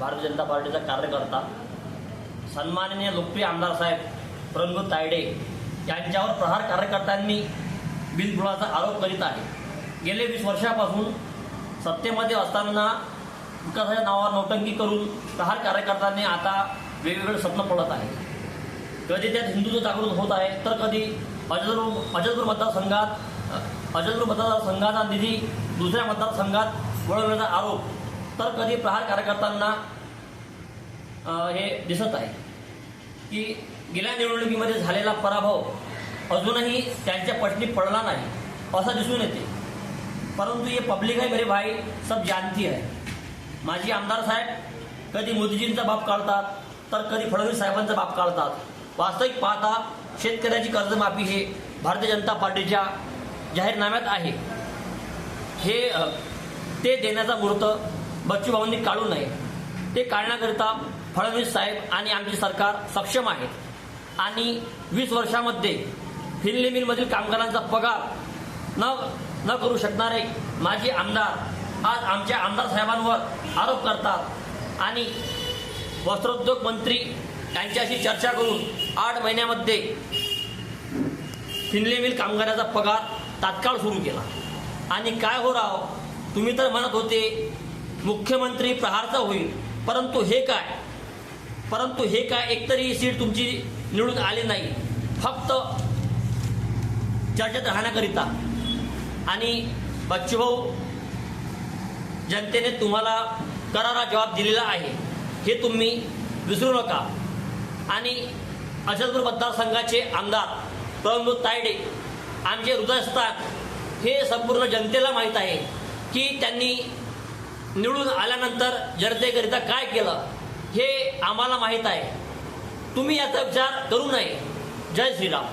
भारतीय जनता पार्टीचा कार्यकर्ता सन्माननीय लोकप्रिय आमदार साहेब प्रंगू तायडे यांच्यावर प्रहार कार्यकर्त्यांनी बिनबुडाचा आरोप करीत आहे. गेले वीस वर्षापासून सत्तेमध्ये असताना विकासाच्या नावावर नौटंकी करून प्रहार कार्यकर्त्यांनी आता वेगवेगळे स्वप्न पडत आहे. कधी त्यात हिंदुत्व जागृत होत आहे तर कधी अजलपूर अजलपूर मतदारसंघात अजलपूर मतदारसंघाचा निधी दुसऱ्या मतदारसंघात वळवण्याचा आरोप तर कधी प्रहार कार्यकर्त्यांना हे दिसत आहे की गेल्या निवडणुकीमध्ये झालेला पराभव अजूनही त्यांच्या पटणी पडला नाही असं दिसून येते. परंतु ये पब्लिक आहे मेरे भाई सब जानती आहे. माजी आमदार साहेब कधी मोदीजींचा बाप काढतात तर कधी फडणवीस साहेबांचा बाप काढतात. वास्तविक पाहता शेतकऱ्याची कर्जमाफी हे भारतीय जनता पार्टीच्या जाहीरनाम्यात आहे. हे ते देण्याचा बच्चू बच्चूभाऊंनी काढू नये ते काढण्याकरिता फडणवीस साहेब आणि आमचे सरकार सक्षम आहे. आणि वीस वर्षामध्ये फिल्ली मिलमधील कामगारांचा पगार न न करू शकणारे माजी आमदार आज आमच्या आमदार साहेबांवर आरोप करतात. आणि वस्त्रोद्योग मंत्री यांच्याशी चर्चा करून आठ महिन्यामध्ये फिनले मिल कामगाराचा पगार तात्काळ सुरू केला. आणि काय हो राव तुम्ही तर म्हणत होते मुख्यमंत्री प्रहारचा होईल. परंतु हे काय? परंतु हे काय? एकतरी सीट तुमची निवडून आली नाही. फक्त चर्चेत राहण्याकरिता. आणि बच्चूभाऊ जनतेने तुम्हाला करारा जबाब दिलेला आहे. हे तुम्ही विसरू नका. आणि अचलपूर मतदारसंघाचे आमदार प्रमोद तायडे आमचे हृदयस्थान हे संपूर्ण जनतेला माहीत आहे की त्यांनी निवडून आल्यानंतर जनतेकरिता काय केलं हे आम्हाला माहीत आहे. तुम्ही याचा विचार करू नये. जय श्रीराम.